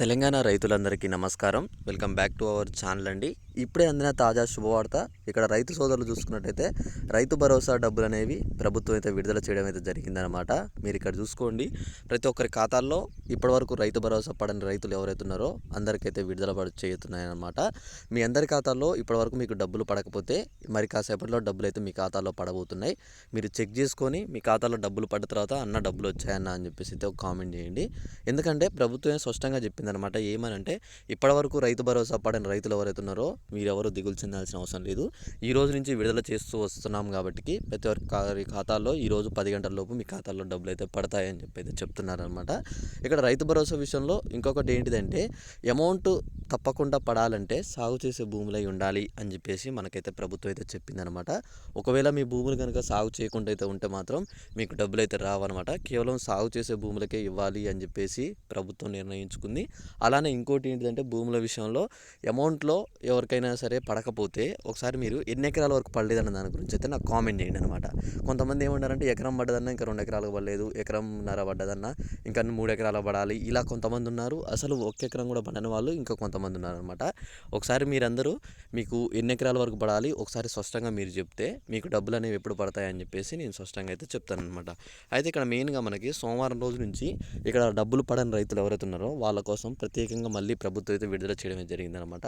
తెలంగాణ రైతులందరికీ నమస్కారం. Welcome back to our channel అండి. ఇప్పుడే అందిన తాజా శుభవార్త ఇక్కడ రైతు సోదరులు చూసుకున్నట్టయితే రైతు భరోసా డబ్బులు అనేవి ప్రభుత్వం అయితే విడుదల చేయడం అయితే జరిగిందనమాట మీరు ఇక్కడ చూసుకోండి. ప్రతి ఒక్కరి ఖాతాల్లో ఇప్పటివరకు రైతు భరోసా పడని రైతులు ఎవరైతే ఉన్నారో అందరికైతే విడుదల పడ చేస్తున్నాయన్నమాట మీ అందరి ఖాతాల్లో ఇప్పటివరకు మీకు డబ్బులు పడకపోతే మరి కాసేపట్లో డబ్బులు అయితే మీ ఖాతాలో పడబోతున్నాయి. మీరు చెక్ చేసుకొని మీ ఖాతాలో డబ్బులు పడ్డ తర్వాత అన్న డబ్బులు వచ్చాయన్న అని చెప్పేసి అయితే ఒక కామెంట్ చేయండి. ఎందుకంటే ప్రభుత్వమే స్పష్టంగా చెప్పిందనమాట ఏమనంటే ఇప్పటివరకు రైతు భరోసా పడిన రైతులు ఎవరైతే ఉన్నారో మీరెవరు దిగులు చెందాల్సిన అవసరం లేదు. ఈ రోజు నుంచి విడుదల చేస్తూ వస్తున్నాం కాబట్టి ప్రతి ఒక్కరి ఖాతాల్లో ఈరోజు పది గంటల లోపు మీ ఖాతాల్లో డబ్బులు అయితే పడతాయని చెప్పి అయితే చెప్తున్నారనమాట ఇక్కడ రైతు భరోసా విషయంలో ఇంకొకటి ఏంటిదంటే అమౌంట్ తప్పకుండా పడాలంటే సాగు చేసే భూములై ఉండాలి అని చెప్పేసి మనకైతే ప్రభుత్వం అయితే చెప్పిందనమాట ఒకవేళ మీ భూములు కనుక సాగు చేయకుండా అయితే ఉంటే మాత్రం మీకు డబ్బులు అయితే రావన్నమాట. కేవలం సాగు చేసే భూములకే ఇవ్వాలి అని చెప్పేసి ప్రభుత్వం నిర్ణయించుకుంది. అలానే ఇంకోటి ఏంటిదంటే భూముల విషయంలో అమౌంట్లో ఎవరికైనా సరే పడకపోతే ఒకసారి మీరు ఎన్ని ఎకరాల వరకు పడలేదన్న దాని గురించి అయితే నాకు కామెంట్ చేయండి అనమాట కొంతమంది ఏమంటారంటే ఎకరం పడ్డదన్నా ఇంకా రెండు ఎకరాలకు పడలేదు ఎకరం నర పడ్డదన్నా ఇంకా మూడు ఎకరాలు పడాలి ఇలా కొంతమంది ఉన్నారు. అసలు ఒక ఎకరం కూడా పడని వాళ్ళు ఇంకా కొంతమంది ఉన్నారు అనమాట ఒకసారి మీరందరూ మీకు ఎన్ని ఎకరాల వరకు పడాలి ఒకసారి స్పష్టంగా మీరు చెప్తే మీకు డబ్బులు అనేవి ఎప్పుడు పడతాయని చెప్పేసి నేను స్పష్టంగా అయితే చెప్తాను అనమాట అయితే ఇక్కడ మెయిన్గా మనకి సోమవారం రోజు నుంచి ఇక్కడ డబ్బులు పడని రైతులు ఎవరైతే ఉన్నారో వాళ్ళ కోసం ప్రత్యేకంగా మళ్ళీ ప్రభుత్వం అయితే విడుదల చేయడం జరిగిందనమాట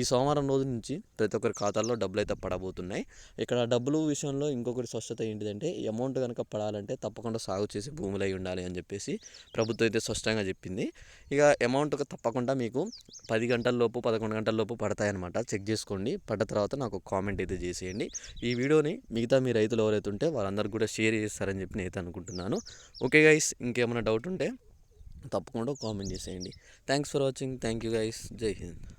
ఈ సోమవారం రోజు నుంచి ప్రతి ఒక్కరి ఖాతాల్లో డబ్బులు అయితే పడబోతున్నాయి. ఇక్కడ డబ్బులు విషయంలో ఇంకొకటి స్పష్టత ఏంటిదంటే అమౌంట్ కనుక పడాలంటే తప్పకుండా సాగు చేసే భూములు అయి ఉండాలి అని చెప్పేసి ప్రభుత్వం అయితే స్పష్టంగా చెప్పింది. ఇక అమౌంట్ తప్పకుండా మీకు పది గంటల లోపు పదకొండు గంటల లోపు పడతాయన్నమాట. చెక్ చేసుకోండి. పడ్డ తర్వాత నాకు కామెంట్ అయితే చేసేయండి. ఈ వీడియోని మిగతా మీ రైతులు ఎవరైతే ఉంటే వాళ్ళందరికీ కూడా షేర్ చేస్తారని చెప్పి నేను అనుకుంటున్నాను. ఓకే గైస్ ఇంకేమైనా డౌట్ ఉంటే తప్పకుండా కామెంట్ చేసేయండి. Thanks for watching thank you guys Jai Hind